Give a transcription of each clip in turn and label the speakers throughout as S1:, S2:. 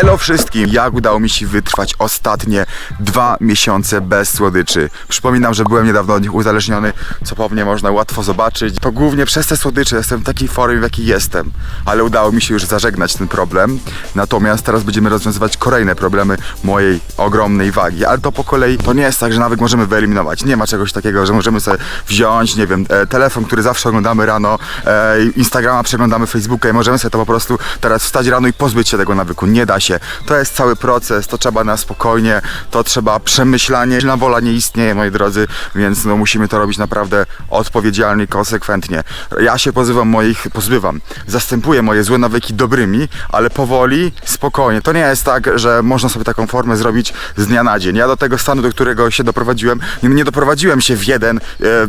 S1: Hello wszystkim! Jak udało mi się wytrwać ostatnie dwa miesiące bez słodyczy? Przypominam, że byłem niedawno od nich uzależniony, co pewnie można łatwo zobaczyć. To głównie przez te słodycze jestem w takiej formie, w jakiej jestem. Ale udało mi się już zażegnać ten problem. Natomiast teraz będziemy rozwiązywać kolejne problemy mojej ogromnej wagi. Ale to po kolei to nie jest tak, że nawyk możemy wyeliminować. Nie ma czegoś takiego, że możemy sobie wziąć, nie wiem, e, telefon, który zawsze oglądamy rano, e, Instagrama przeglądamy, Facebooka i możemy sobie to po prostu teraz wstać rano i pozbyć się tego nawyku. Nie da się. To jest cały proces, to trzeba na spokojnie, to trzeba przemyślanie. Silna wola nie istnieje, moi drodzy, więc no, musimy to robić naprawdę odpowiedzialnie i konsekwentnie. Ja się pozbywam moich, pozbywam, zastępuję moje złe nawyki dobrymi, ale powoli, spokojnie. To nie jest tak, że można sobie taką formę zrobić z dnia na dzień. Ja do tego stanu, do którego się doprowadziłem, nie, nie doprowadziłem się w jeden e,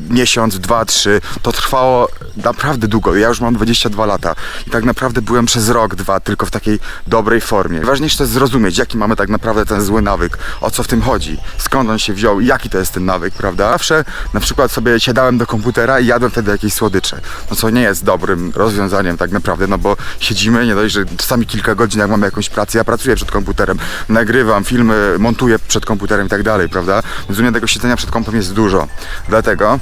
S1: miesiąc, dwa, trzy. To trwało naprawdę długo. Ja już mam 22 lata i tak naprawdę byłem przez rok, dwa tylko w takiej dobrej formie. Ważniejsze to jest zrozumieć, jaki mamy tak naprawdę ten zły nawyk, o co w tym chodzi, skąd on się wziął i jaki to jest ten nawyk, prawda? Zawsze na przykład sobie siadałem do komputera i jadłem wtedy jakieś słodycze, no co nie jest dobrym rozwiązaniem tak naprawdę, no bo siedzimy, nie dość, że czasami kilka godzin jak mamy jakąś pracę, ja pracuję przed komputerem, nagrywam filmy, montuję przed komputerem i tak dalej, prawda? Mnie tego siedzenia przed kompem jest dużo, dlatego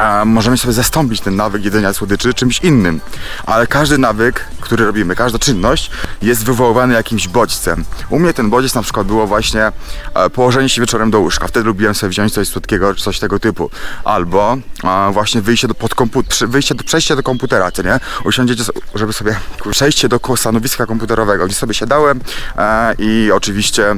S1: a możemy sobie zastąpić ten nawyk jedzenia słodyczy czymś innym. Ale każdy nawyk, który robimy, każda czynność jest wywoływany jakimś bodźcem. U mnie ten bodziec na przykład było właśnie e, położenie się wieczorem do łóżka. Wtedy lubiłem sobie wziąć coś słodkiego coś tego typu. Albo właśnie wyjście do, pod komputer, wyjście do, przejście do komputera, co nie? Usiądziecie, żeby sobie przejście do stanowiska komputerowego, gdzie sobie siadałem e, i oczywiście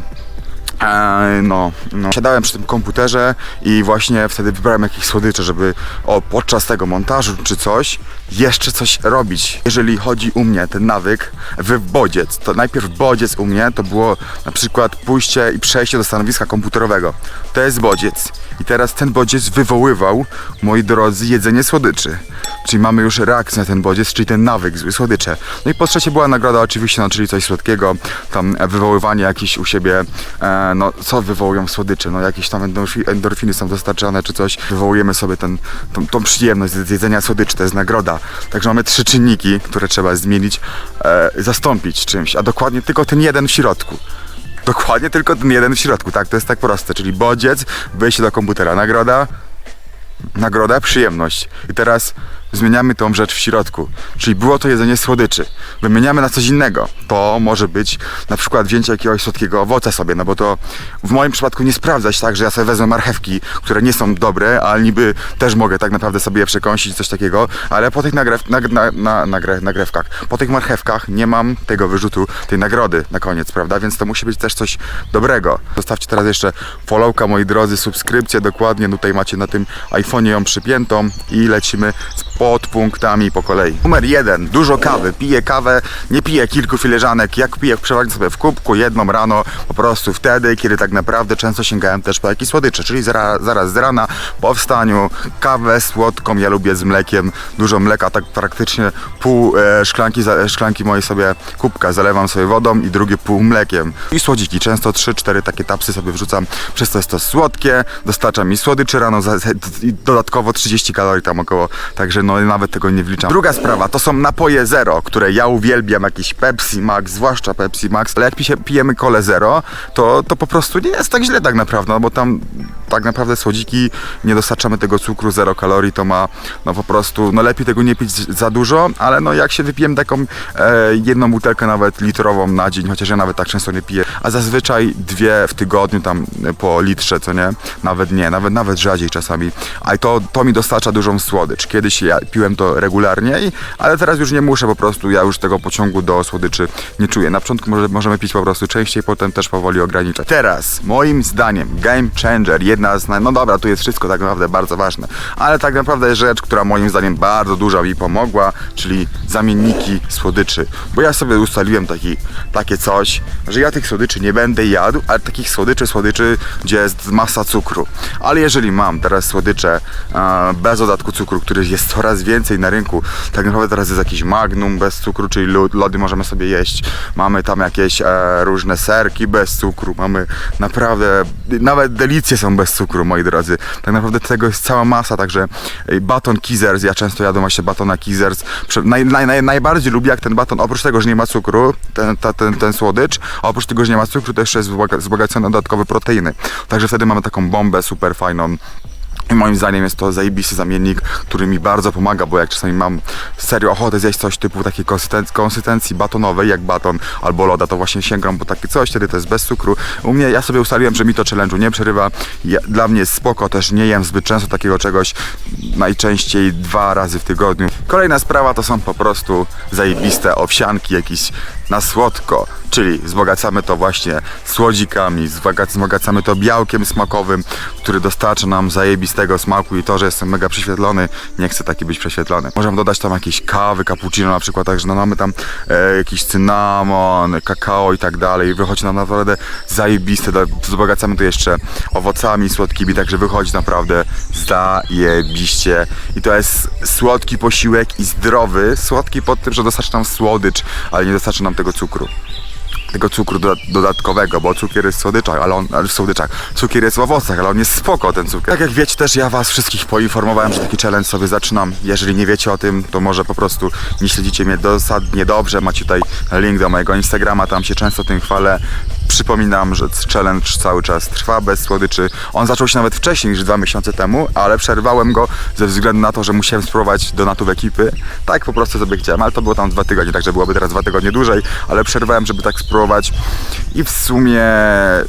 S1: E, no, no, siadałem przy tym komputerze i właśnie wtedy wybrałem jakieś słodycze, żeby o, podczas tego montażu czy coś jeszcze coś robić. Jeżeli chodzi u mnie ten nawyk w bodziec, to najpierw bodziec u mnie to było na przykład pójście i przejście do stanowiska komputerowego. To jest bodziec. I teraz ten bodziec wywoływał, moi drodzy, jedzenie słodyczy. Czyli mamy już reakcję na ten bodziec, czyli ten nawyk, zły słodycze. No i po trzecie była nagroda oczywiście, no, czyli coś słodkiego, tam e, wywoływanie jakieś u siebie, e, no co wywołują słodycze, no jakieś tam endorfi- endorfiny są dostarczane czy coś, wywołujemy sobie ten, tą, tą przyjemność z jedzenia słodyczy, to jest nagroda. Także mamy trzy czynniki, które trzeba zmienić, e, zastąpić czymś, a dokładnie tylko ten jeden w środku. Dokładnie tylko ten jeden w środku, tak, to jest tak proste, czyli bodziec, wejście do komputera, nagroda, nagroda, przyjemność. I teraz zmieniamy tą rzecz w środku. Czyli było to jedzenie słodyczy. Wymieniamy na coś innego. To może być na przykład wzięcie jakiegoś słodkiego owoca sobie, no bo to w moim przypadku nie sprawdza się tak, że ja sobie wezmę marchewki, które nie są dobre, ale niby też mogę tak naprawdę sobie je przekąsić, coś takiego, ale po tych nagrew, nag, na, na, nagre, nagrewkach, po tych marchewkach nie mam tego wyrzutu, tej nagrody na koniec, prawda? Więc to musi być też coś dobrego. Zostawcie teraz jeszcze followka, moi drodzy, subskrypcję dokładnie, tutaj macie na tym iPhone'ie ją przypiętą i lecimy z podpunktami po kolei. Numer jeden, dużo kawy. Piję kawę, nie piję kilku filiżanek, jak piję przeważnie sobie w kubku, jedną rano, po prostu wtedy, kiedy tak naprawdę często sięgałem też po jakieś słodycze, czyli zaraz, zaraz z rana po wstaniu, kawę słodką, ja lubię z mlekiem, dużo mleka, tak praktycznie pół e, szklanki, za, szklanki mojej sobie kubka zalewam sobie wodą i drugie pół mlekiem. I słodziki, często 3-4 takie tapsy sobie wrzucam, przez to jest to słodkie, dostarcza mi słodyczy rano, za, dodatkowo 30 kalorii tam około, także no nawet tego nie wliczam. Druga sprawa, to są napoje zero, które ja uwielbiam, jakiś Pepsi Max, zwłaszcza Pepsi Max, ale jak pijemy kole zero, to, to po prostu nie jest tak źle tak naprawdę, no bo tam tak naprawdę słodziki, nie dostarczamy tego cukru, zero kalorii, to ma no po prostu, no lepiej tego nie pić za dużo, ale no jak się wypijemy taką e, jedną butelkę nawet litrową na dzień, chociaż ja nawet tak często nie piję, a zazwyczaj dwie w tygodniu tam po litrze, co nie? Nawet nie, nawet nawet rzadziej czasami. A to, to mi dostarcza dużą słodycz. Kiedyś ja piłem to regularniej, ale teraz już nie muszę po prostu, ja już tego pociągu do słodyczy nie czuję. Na początku może, możemy pić po prostu częściej, potem też powoli ograniczać. Teraz, moim zdaniem, game changer, jedna z, no dobra, tu jest wszystko tak naprawdę bardzo ważne, ale tak naprawdę jest rzecz, która moim zdaniem bardzo dużo mi pomogła, czyli zamienniki słodyczy. Bo ja sobie ustaliłem taki, takie coś, że ja tych słodyczy nie będę jadł, ale takich słodyczy, słodyczy, gdzie jest masa cukru. Ale jeżeli mam teraz słodycze e, bez dodatku cukru, który jest coraz więcej na rynku. Tak naprawdę teraz jest jakiś magnum bez cukru, czyli lody możemy sobie jeść. Mamy tam jakieś e, różne serki bez cukru. Mamy naprawdę, nawet delicje są bez cukru, moi drodzy. Tak naprawdę tego jest cała masa, także baton Kizers, ja często jadłem właśnie batona Kizers. Naj, naj, naj, najbardziej lubię jak ten baton, oprócz tego, że nie ma cukru, ten, ta, ten, ten słodycz, a oprócz tego, że nie ma cukru, to jeszcze jest wzboga- wzbogacony dodatkowe proteiny. Także wtedy mamy taką bombę super fajną. Moim zdaniem jest to zajebisty zamiennik, który mi bardzo pomaga, bo jak czasami mam serio ochotę zjeść coś typu takiej konsystencji, batonowej, jak baton albo loda, to właśnie sięgam po takie coś, wtedy to jest bez cukru. U mnie, ja sobie ustaliłem, że mi to challenge'u nie przerywa. Ja, dla mnie jest spoko, też nie jem zbyt często takiego czegoś, najczęściej dwa razy w tygodniu. Kolejna sprawa to są po prostu zajebiste owsianki, jakieś na słodko, czyli wzbogacamy to właśnie słodzikami, wzboga- wzbogacamy to białkiem smakowym, który dostarcza nam zajebistego smaku i to, że jestem mega prześwietlony, nie chcę taki być prześwietlony. Możemy dodać tam jakieś kawy, cappuccino na przykład, także no mamy tam e, jakiś cynamon, kakao i tak dalej i wychodzi nam naprawdę zajebiste, wzbogacamy to jeszcze owocami słodkimi, także wychodzi naprawdę zajebiście i to jest słodki posiłek i zdrowy, słodki pod tym, że dostarcza nam słodycz, ale nie dostarcza nam tego cukru tego cukru doda- dodatkowego, bo cukier jest w słodyczach, ale on, w słodyczach, cukier jest w owocach, ale on jest spoko ten cukier. Tak jak wiecie też ja was wszystkich poinformowałem, że taki challenge sobie zaczynam. Jeżeli nie wiecie o tym, to może po prostu nie śledzicie mnie dosadnie dobrze. Macie tutaj link do mojego Instagrama, tam się często tym chwalę. Przypominam, że challenge cały czas trwa bez słodyczy. On zaczął się nawet wcześniej niż dwa miesiące temu, ale przerwałem go ze względu na to, że musiałem spróbować donatów ekipy. Tak po prostu sobie chciałem, ale to było tam dwa tygodnie, także byłoby teraz dwa tygodnie dłużej, ale przerwałem, żeby tak spróbować i w sumie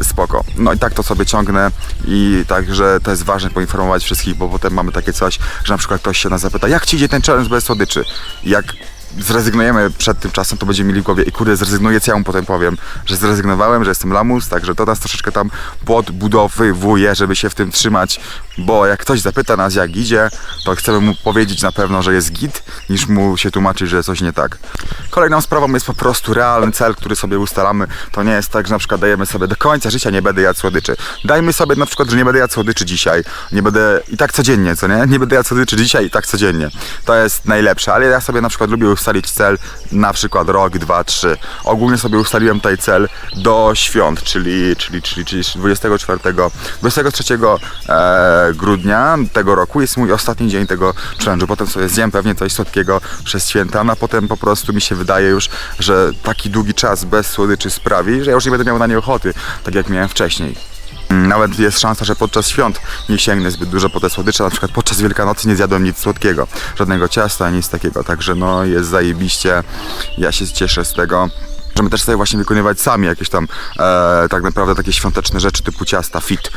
S1: spoko. No i tak to sobie ciągnę i także to jest ważne poinformować wszystkich, bo potem mamy takie coś, że na przykład ktoś się nas zapyta, jak ci idzie ten challenge bez słodyczy? Jak zrezygnujemy przed tym czasem, to będziemy mieli w głowie i kurde, zrezygnuję, co ja mu potem powiem, że zrezygnowałem, że jestem lamus, także to nas troszeczkę tam podbudowywuje, żeby się w tym trzymać, bo jak ktoś zapyta nas, jak idzie, to chcemy mu powiedzieć na pewno, że jest git, niż mu się tłumaczyć, że coś nie tak. Kolejną sprawą jest po prostu realny cel, który sobie ustalamy. To nie jest tak, że na przykład dajemy sobie do końca życia nie będę jadł słodyczy. Dajmy sobie na przykład, że nie będę jadł słodyczy dzisiaj. Nie będę i tak codziennie, co nie? Nie będę jadł słodyczy dzisiaj i tak codziennie. To jest najlepsze, ale ja sobie na przykład lubię ustalić cel na przykład rok, dwa, trzy. Ogólnie sobie ustaliłem tutaj cel do świąt, czyli, czyli, czyli, czyli 24, 23 e, grudnia tego roku jest mój ostatni dzień tego challenge'u. Potem sobie zjem pewnie coś słodkiego przez święta, no a potem po prostu mi się wydaje już, że taki długi czas bez słodyczy sprawi, że ja już nie będę miał na nie ochoty, tak jak miałem wcześniej. Mm, Nawet jest szansa, że podczas świąt nie sięgnę zbyt dużo po te słodycze. Na przykład podczas Wielkanocy nie zjadłem nic słodkiego, żadnego ciasta, nic takiego. Także no jest zajebiście. Ja się cieszę z tego. Możemy też sobie właśnie wykonywać sami jakieś tam e, tak naprawdę takie świąteczne rzeczy typu ciasta fit,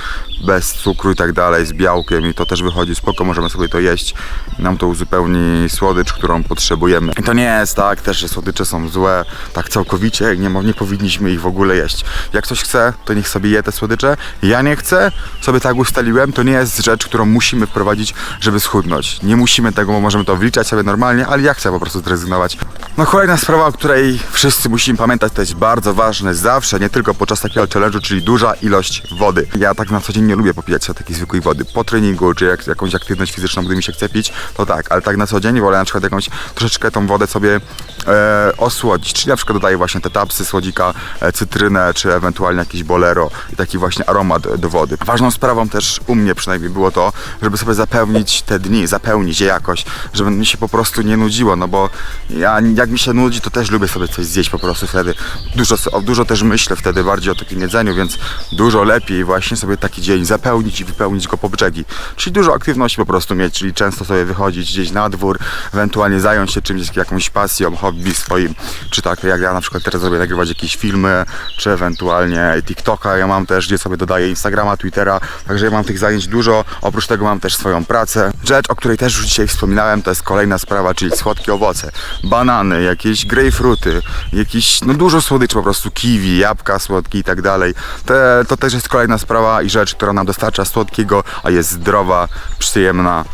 S1: bez cukru i tak dalej, z białkiem i to też wychodzi spoko, możemy sobie to jeść. Nam to uzupełni słodycz, którą potrzebujemy. I to nie jest tak też, że słodycze są złe, tak całkowicie, nie, nie powinniśmy ich w ogóle jeść. Jak ktoś chce, to niech sobie je te słodycze. Ja nie chcę, sobie tak ustaliłem, to nie jest rzecz, którą musimy wprowadzić, żeby schudnąć. Nie musimy tego, bo możemy to wliczać sobie normalnie, ale ja chcę po prostu zrezygnować. No kolejna sprawa, o której wszyscy musimy pamiętać, to jest bardzo ważne zawsze, nie tylko podczas takiego challenge'u, czyli duża ilość wody. Ja tak na co dzień nie lubię popijać sobie takiej zwykłej wody. Po treningu, czy jak, jakąś aktywność fizyczną, gdy mi się chce pić, to tak, ale tak na co dzień wolę na przykład jakąś troszeczkę tą wodę sobie e, osłodzić, czyli na przykład dodaję właśnie te tapsy, słodzika, e, cytrynę, czy ewentualnie jakiś bolero i taki właśnie aromat do wody. Ważną sprawą też u mnie przynajmniej było to, żeby sobie zapełnić te dni, zapełnić je jakoś, żeby mi się po prostu nie nudziło, no bo ja jak mi się nudzi, to też lubię sobie coś zjeść po prostu wtedy. Dużo, dużo też myślę wtedy bardziej o takim jedzeniu, więc dużo lepiej właśnie sobie taki dzień zapełnić i wypełnić go po brzegi. Czyli dużo aktywności po prostu mieć, czyli często sobie wychodzić gdzieś na dwór, ewentualnie zająć się czymś, jakąś pasją, hobby swoim, czy tak jak ja na przykład teraz zrobię nagrywać jakieś filmy, czy ewentualnie TikToka, ja mam też, gdzie sobie dodaję Instagrama, Twittera, także ja mam tych zajęć dużo, oprócz tego mam też swoją pracę. Rzecz, o której też już dzisiaj wspominałem, to jest kolejna sprawa, czyli słodkie owoce, banany, jakieś grejpfruty, jakieś, no dużo słodyczy po prostu, kiwi, jabłka słodkie i tak dalej. Te, to też jest kolejna sprawa i rzecz, która nam dostarcza słodkiego, a jest zdrowa, przyjemna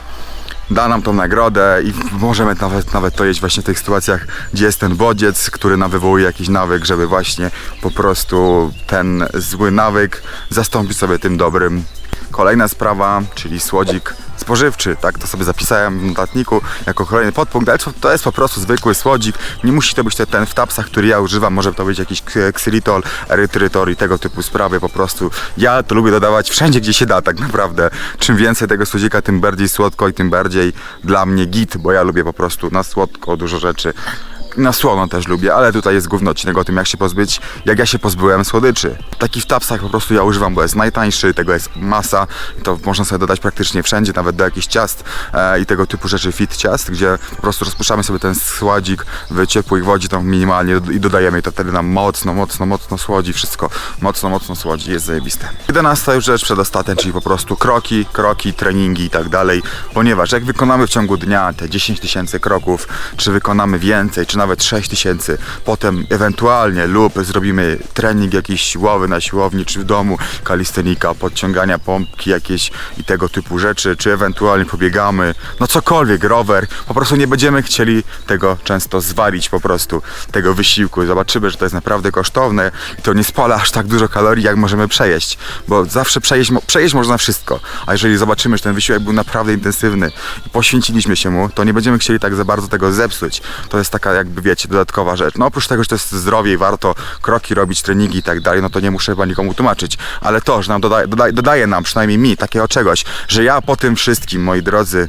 S1: da nam tą nagrodę i możemy nawet, nawet to jeść właśnie w tych sytuacjach, gdzie jest ten bodziec, który nam wywołuje jakiś nawyk, żeby właśnie po prostu ten zły nawyk zastąpić sobie tym dobrym. Kolejna sprawa, czyli słodzik spożywczy, tak? To sobie zapisałem w notatniku jako kolejny podpunkt, ale to- jest po prostu zwykły słodzik. Nie musi to być te- ten w tapsach, który ja używam, może to być jakiś ksylitol, erytrytor i tego typu sprawy po prostu. Ja to lubię dodawać wszędzie, gdzie się da tak naprawdę. Czym więcej tego słodzika, tym bardziej słodko i tym bardziej dla mnie git, bo ja lubię po prostu na słodko dużo rzeczy. Na słono też lubię, ale tutaj jest główny odcinek o tym, jak się pozbyć, jak ja się pozbyłem słodyczy. Taki w tapsach po prostu ja używam, bo jest najtańszy, tego jest masa, to można sobie dodać praktycznie wszędzie, nawet do jakichś ciast e, i tego typu rzeczy, fit ciast, gdzie po prostu rozpuszczamy sobie ten słodzik w ciepłej wodzie tam minimalnie i dodajemy i to wtedy nam mocno, mocno, mocno słodzi wszystko, mocno, mocno słodzi, jest zajebiste. 11 już rzecz przedostatnia, czyli po prostu kroki, kroki, treningi i tak dalej, ponieważ jak wykonamy w ciągu dnia te 10 tysięcy kroków, czy wykonamy więcej, czy nawet 6 tysięcy, potem ewentualnie lub zrobimy trening jakiś siłowy na siłowni, czy w domu, kalistenika, podciągania pompki jakieś i tego typu rzeczy, czy ewentualnie pobiegamy, no cokolwiek, rower, po prostu nie będziemy chcieli tego często zwalić po prostu, tego wysiłku. Zobaczymy, że to jest naprawdę kosztowne i to nie spala aż tak dużo kalorii, jak możemy przejeść, bo zawsze przejeść, przejeść można wszystko, a jeżeli zobaczymy, że ten wysiłek był naprawdę intensywny i poświęciliśmy się mu, to nie będziemy chcieli tak za bardzo tego zepsuć. To jest taka jakby, wiecie, dodatkowa rzecz. No oprócz tego, że to jest zdrowie i warto kroki robić, treningi i tak dalej, no to nie muszę chyba nikomu tłumaczyć, ale to, że nam dodaje, dodaje, nam, przynajmniej mi, takiego czegoś, że ja po tym wszystkim, moi drodzy,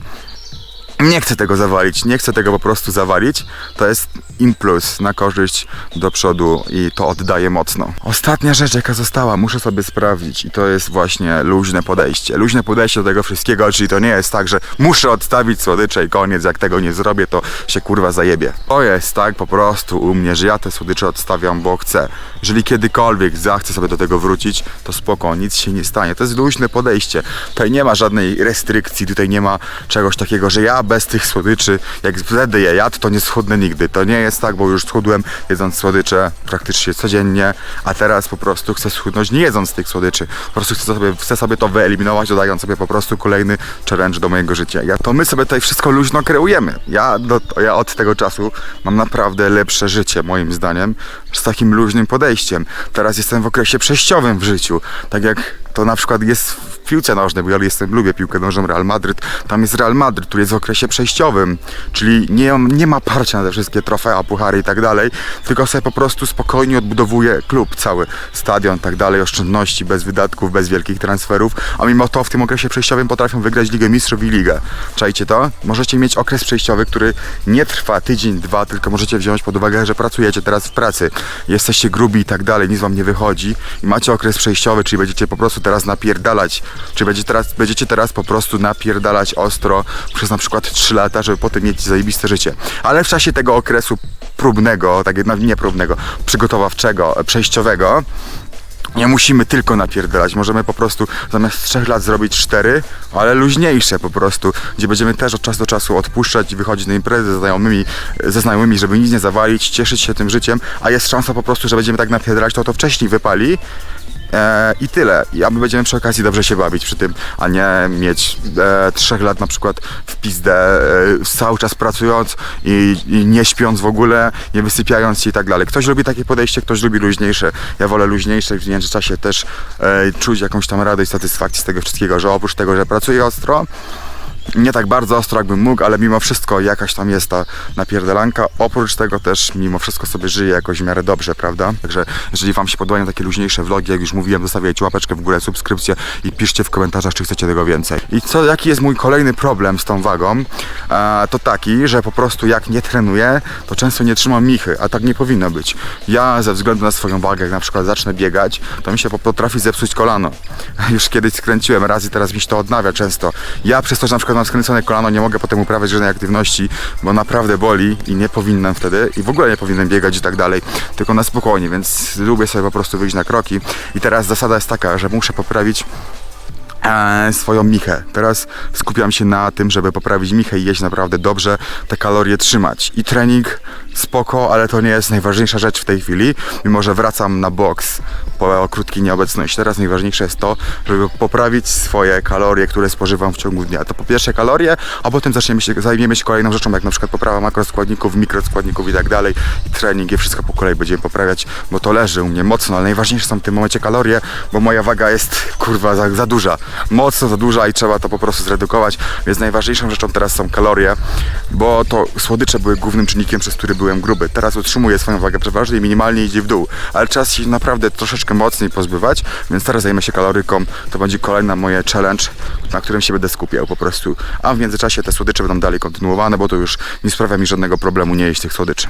S1: nie chcę tego zawalić, nie chcę tego po prostu zawalić. To jest im plus na korzyść do przodu i to oddaje mocno. Ostatnia rzecz, jaka została, muszę sobie sprawdzić i to jest właśnie luźne podejście. Luźne podejście do tego wszystkiego, czyli to nie jest tak, że muszę odstawić słodycze i koniec, jak tego nie zrobię, to się kurwa zajebie. To jest tak po prostu u mnie, że ja te słodycze odstawiam, bo chcę. Jeżeli kiedykolwiek zachcę sobie do tego wrócić, to spoko, nic się nie stanie. To jest luźne podejście. Tutaj nie ma żadnej restrykcji, tutaj nie ma czegoś takiego, że ja bez tych słodyczy, jak wtedy je jadł, to nie schudnę nigdy. To nie jest tak, bo już schudłem jedząc słodycze praktycznie codziennie, a teraz po prostu chcę schudnąć nie jedząc tych słodyczy. Po prostu chcę sobie, chcę sobie to wyeliminować, dodając sobie po prostu kolejny challenge do mojego życia. Ja, to my sobie tutaj wszystko luźno kreujemy. Ja, do, ja od tego czasu mam naprawdę lepsze życie, moim zdaniem, z takim luźnym podejściem. Teraz jestem w okresie przejściowym w życiu. Tak jak to na przykład jest w piłce nożnej, bo ja jestem, lubię piłkę nożną Real Madryt. Tam jest Real Madryt, który jest w okresie przejściowym, czyli nie, nie ma parcia na te wszystkie trofea, puchary i tak dalej, tylko sobie po prostu spokojnie odbudowuje klub cały, stadion, tak dalej, oszczędności, bez wydatków, bez wielkich transferów, a mimo to w tym okresie przejściowym potrafią wygrać Ligę Mistrzów i Ligę. Czajcie to? Możecie mieć okres przejściowy, który nie trwa tydzień, dwa, tylko możecie wziąć pod uwagę, że pracujecie teraz w pracy, jesteście grubi i tak dalej, nic wam nie wychodzi i macie okres przejściowy, czyli będziecie po prostu teraz napierdalać, czy będziecie teraz, będziecie teraz po prostu napierdalać ostro przez na przykład 3 lata, żeby potem mieć zajebiste życie. Ale w czasie tego okresu próbnego, tak nie próbnego, przygotowawczego, przejściowego, nie musimy tylko napierdalać, możemy po prostu zamiast 3 lat zrobić 4, ale luźniejsze po prostu, gdzie będziemy też od czasu do czasu odpuszczać i wychodzić na imprezy ze znajomymi, ze znajomymi, żeby nic nie zawalić, cieszyć się tym życiem, a jest szansa po prostu, że będziemy tak napierdalać, to to wcześniej wypali E, I tyle. I a my będziemy przy okazji dobrze się bawić przy tym, a nie mieć e, trzech lat na przykład w pizdę, e, cały czas pracując i, i nie śpiąc w ogóle, nie wysypiając się i tak dalej. Ktoś lubi takie podejście, ktoś lubi luźniejsze. Ja wolę luźniejsze i w międzyczasie też e, czuć jakąś tam radość, satysfakcję z tego wszystkiego, że oprócz tego, że pracuję ostro, nie tak bardzo ostro jakbym mógł, ale mimo wszystko jakaś tam jest ta napierdalanka. Oprócz tego też mimo wszystko sobie żyję jakoś w miarę dobrze, prawda? Także jeżeli Wam się podobają takie luźniejsze vlogi, jak już mówiłem, zostawiajcie łapeczkę w górę, subskrypcję i piszcie w komentarzach, czy chcecie tego więcej. I co, jaki jest mój kolejny problem z tą wagą? E, to taki, że po prostu jak nie trenuję, to często nie trzymam michy, a tak nie powinno być. Ja ze względu na swoją wagę, jak na przykład zacznę biegać, to mi się po- potrafi zepsuć kolano. Już kiedyś skręciłem raz i teraz mi się to odnawia często. Ja przez to, że na przykład mam skręcone kolano, nie mogę potem uprawiać żadnej aktywności, bo naprawdę boli i nie powinnam wtedy i w ogóle nie powinienem biegać i tak dalej, tylko na spokojnie, więc lubię sobie po prostu wyjść na kroki. I teraz zasada jest taka, że muszę poprawić e, swoją michę. Teraz skupiam się na tym, żeby poprawić michę i jeść naprawdę dobrze, te kalorie trzymać. I trening spoko, ale to nie jest najważniejsza rzecz w tej chwili, mimo że wracam na boks po krótkiej nieobecności. Teraz najważniejsze jest to, żeby poprawić swoje kalorie, które spożywam w ciągu dnia. To po pierwsze kalorie, a potem zaczniemy się, zajmiemy się kolejną rzeczą, jak na przykład poprawa makroskładników, mikroskładników i tak dalej. I trening i wszystko po kolei będziemy poprawiać, bo to leży u mnie mocno, ale najważniejsze są w tym momencie kalorie, bo moja waga jest kurwa za, za duża. mocno za duża i trzeba to po prostu zredukować, więc najważniejszą rzeczą teraz są kalorie, bo to słodycze były głównym czynnikiem, przez który byłem gruby. Teraz utrzymuję swoją wagę przeważnie i minimalnie idzie w dół, ale czas się naprawdę mocniej pozbywać, więc teraz zajmę się kaloryką. To będzie kolejna moje challenge, na którym się będę skupiał po prostu. A w międzyczasie te słodycze będą dalej kontynuowane, bo to już nie sprawia mi żadnego problemu nie jeść tych słodyczy.